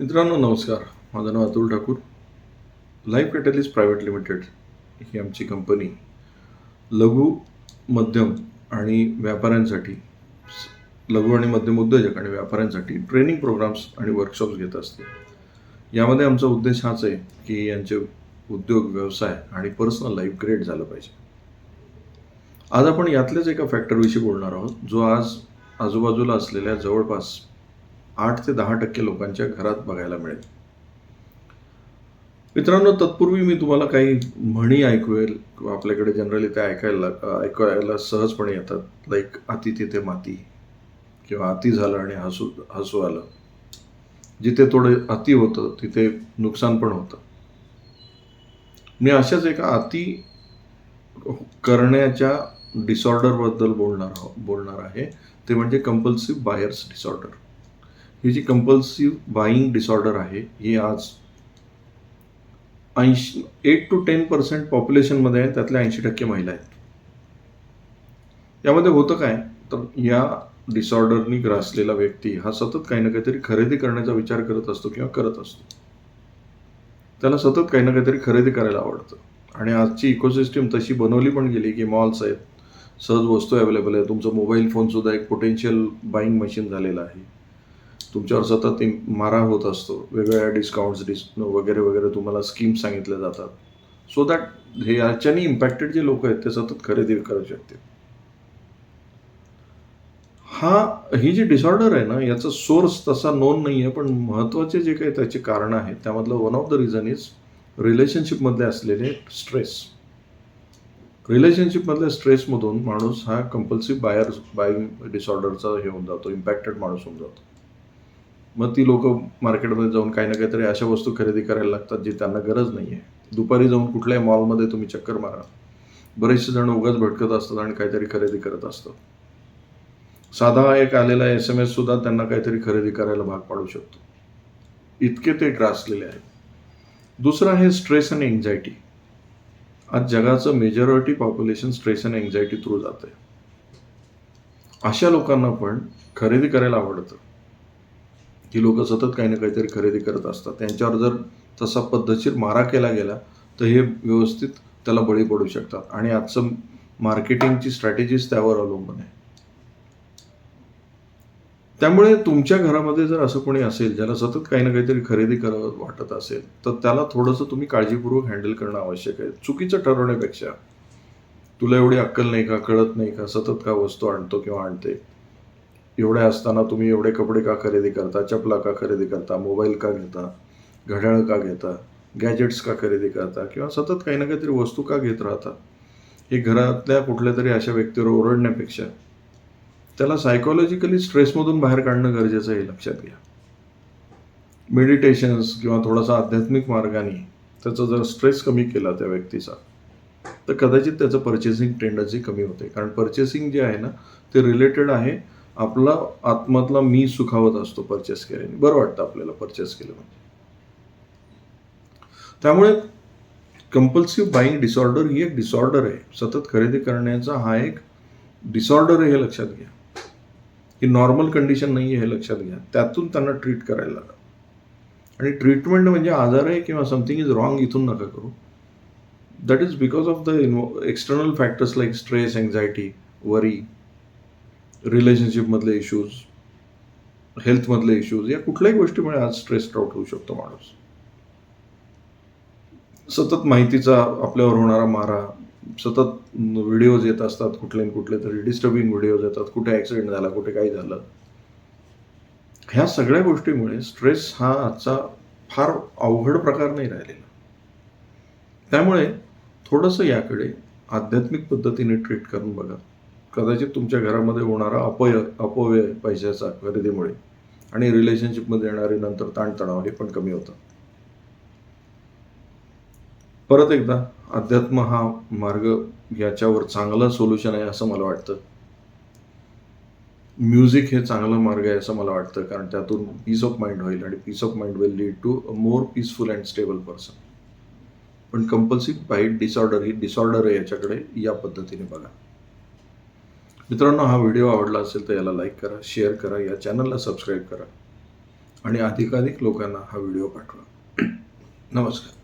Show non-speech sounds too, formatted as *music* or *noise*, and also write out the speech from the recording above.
मित्रांनो नमस्कार. माझं नाव Atul Thakur. Life catalyst private limited ही आमची कंपनी लघु मध्यम आणि व्यापाऱ्यांसाठी लघु आणि मध्यम उद्योजक आणि व्यापाऱ्यांसाठी ट्रेनिंग प्रोग्राम्स आणि वर्कशॉप्स घेत असते. यामध्ये आमचा उद्देश हाच आहे की यांचे उद्योग व्यवसाय आणि पर्सनल लाईफ ग्रेट झालं पाहिजे. आज आपण यातल्याच एका फॅक्टरविषयी बोलणार आहोत जो आज आजूबाजूला असलेल्या जवळपास आठ ते दहा टक्के लोकांच्या घरात बघायला मिळेल. मित्रांनो तत्पूर्वी मी तुम्हाला काही म्हणी ऐकवेल किंवा आपल्याकडे जनरली ते ऐकायला ऐकायला सहजपणे येतात. लाईक अति तिथे माती किंवा अति झालं आणि हसू हसू आलं. जिथे थोडं अति होतं तिथे नुकसान पण होतं. मी अशाच एका अति करण्याच्या डिसऑर्डरबद्दल बोलणार बोलणार आहे. ते म्हणजे कंपल्सिव्ह बायर्स डिसऑर्डर ही जी कंपल्सिव्ह बाईंग डिसऑर्डर आहे ही आज ऐंशी एट टू टेन पर्सेंट पॉप्युलेशनमध्ये आहे त्यातल्या ऐंशी टक्के महिला आहेत. यामध्ये होतं काय? तर या डिसऑर्डरनी ग्रासलेला व्यक्ती हा सतत काही ना काहीतरी खरेदी करण्याचा विचार करत असतो किंवा करत असतो. त्याला सतत काही ना काहीतरी खरेदी करायला आवडतं. आणि आजची इकोसिस्टम तशी बनवली पण गेली की मॉल्स आहेत सहज वस्तू अवेलेबल आहे तुमचा मोबाईल फोनसुद्धा एक पोटेन्शियल बाईंग मशीन झालेलं आहे. तुमच्यावर सतत मारा होत असतो. वेगवेगळ्या डिस्काउंट्स डिस् वगैरे वगैरे तुम्हाला स्कीम सांगितल्या जातात. सो दॅट हे याच्याने इम्पॅक्टेड जे लोक आहेत ते सतत खरेदी करू शकतील. हा ही जी डिसऑर्डर आहे ना याचा सोर्स तसा नोन नाही आहे पण महत्त्वाचे जे काही त्याचे कारण आहेत त्यामधलं one of the reason is रिलेशनशिपमधले असलेले स्ट्रेस रिलेशनशिपमधल्या स्ट्रेसमधून माणूस हा कंपल्सिव्ह बायर बाईंग डिसऑर्डरचा हे होऊन जातो इम्पॅक्टेड माणूस होऊन जातो. मग ती लोक मार्केटमध्ये जाऊन काही ना काहीतरी अशा वस्तू खरेदी करायला लागतात जी त्यांना गरज नाही आहे दुपारी जाऊन कुठल्याही मॉलमध्ये तुम्ही चक्कर मारा. बरेचसे जण उगाच भटकत असतात आणि काहीतरी खरेदी करत असतात. साधा एक आलेला एस एम एस सुद्धा त्यांना काहीतरी खरेदी करायला भाग पाडू शकतो. इतके ते ग्रासलेले आहेत. दुसरं आहे स्ट्रेस आणि एन्झायटी आज जगाचं मेजॉरिटी पॉप्युलेशन स्ट्रेस आणि एन्झायटी थ्रू जाते अशा लोकांना पण खरेदी करायला आवडतं. ती लोक सतत काही ना काहीतरी खरेदी करत असतात त्यांच्यावर जर तसा पद्धतशीर मारा केला गेला तर हे व्यवस्थित त्याला बळी पडू शकतात. आणि आजचं मार्केटिंगची स्ट्रॅटेजीज त्यावर अवलंबून आहे. त्यामुळे तुमच्या घरामध्ये जर असं कोणी असेल ज्याला सतत काही ना काहीतरी खरेदी करावं वाटत असेल तर त्याला थोडंसं तुम्ही काळजीपूर्वक हँडल करणं आवश्यक आहे. चुकीचं ठरवण्यापेक्षा तुला एवढी अक्कल नाही का कळत नाही का सतत का वस्तू आणतो किंवा आणते? एवढ्या असताना तुम्ही एवढे कपडे का खरेदी करता? चपला का खरेदी करता? मोबाईल का घेता? घड्याळ का घेता? गॅजेट्स का खरेदी करता? किंवा सतत काही ना काहीतरी वस्तू का घेत राहता? हे घरातल्या कुठल्या तरी अशा व्यक्तीवर ओरडण्यापेक्षा त्याला सायकोलॉजिकली स्ट्रेसमधून बाहेर काढणं गरजेचं आहे लक्षात घ्या. मेडिटेशन्स किंवा थोडासा आध्यात्मिक मार्गाने त्याचा जर स्ट्रेस कमी केला त्या व्यक्तीचा तर कदाचित त्याचं पर्चेसिंग टेंडन्सी कमी होते. कारण पर्चेसिंग जे आहे ना ते रिलेटेड आहे आपला आत्मातला मी सुखावत असतो परचेस केल्याने. बरं वाटतं आपल्याला परचेस केलं म्हणजे. त्यामुळे कंपल्सिव्ह बाईंग डिसऑर्डर ही एक डिसऑर्डर आहे. सतत खरेदी करण्याचा हा एक डिसऑर्डर आहे हे लक्षात घ्या. ही नॉर्मल कंडिशन नाही आहे हे लक्षात घ्या. त्यातून त्यांना ट्रीट करायला लागा. आणि ट्रीटमेंट म्हणजे आजार आहे किंवा समथिंग इज रॉंग इथून नका करू. That is because of the external factors like stress anxiety worry रिलेशनशिपमधले issues हेल्थमधले इश्यूज या कुठल्याही गोष्टीमुळे आज स्ट्रेस्ड आउट होऊ शकतो माणूस. सतत माहितीचा आपल्यावर होणारा मारा सतत व्हिडिओज येत असतात कुठले कुठले तरी डिस्टर्बिंग व्हिडिओज येतात कुठे ॲक्सिडेंट झाला कुठे काही झालं. ह्या सगळ्या गोष्टीमुळे स्ट्रेस हा आजचा फार अवघड प्रकार नाही राहिलेला. त्यामुळे थोडंसं याकडे आध्यात्मिक पद्धतीने ट्रीट करून बघा. कदाचित तुमच्या घरामध्ये होणारा अपय अपव्यय पैशाचा खरेदीमुळे आणि रिलेशनशिपमध्ये येणारे नंतर ताणतणाव हे पण कमी होतात परत एकदा अध्यात्म हा मार्ग याच्यावर चांगला सोल्युशन आहे असं मला वाटतं. म्युझिक हे चांगला मार्ग आहे असं मला वाटतं कारण त्यातून पीस ऑफ माइंड होईल आणि peace of mind will lead to a more peaceful and stable person पण कंपल्सिव्ह बाईट डिसऑर्डर ही डिसऑर्डर आहे याच्याकडे या पद्धतीने बघा. मित्रांनो हा व्हिडिओ आवडला असेल तर याला लाईक करा शेअर करा या चॅनलला सबस्क्राईब करा. आणि अधिकाधिक लोकांना हा व्हिडिओ पाठवा. *clears throat* नमस्कार.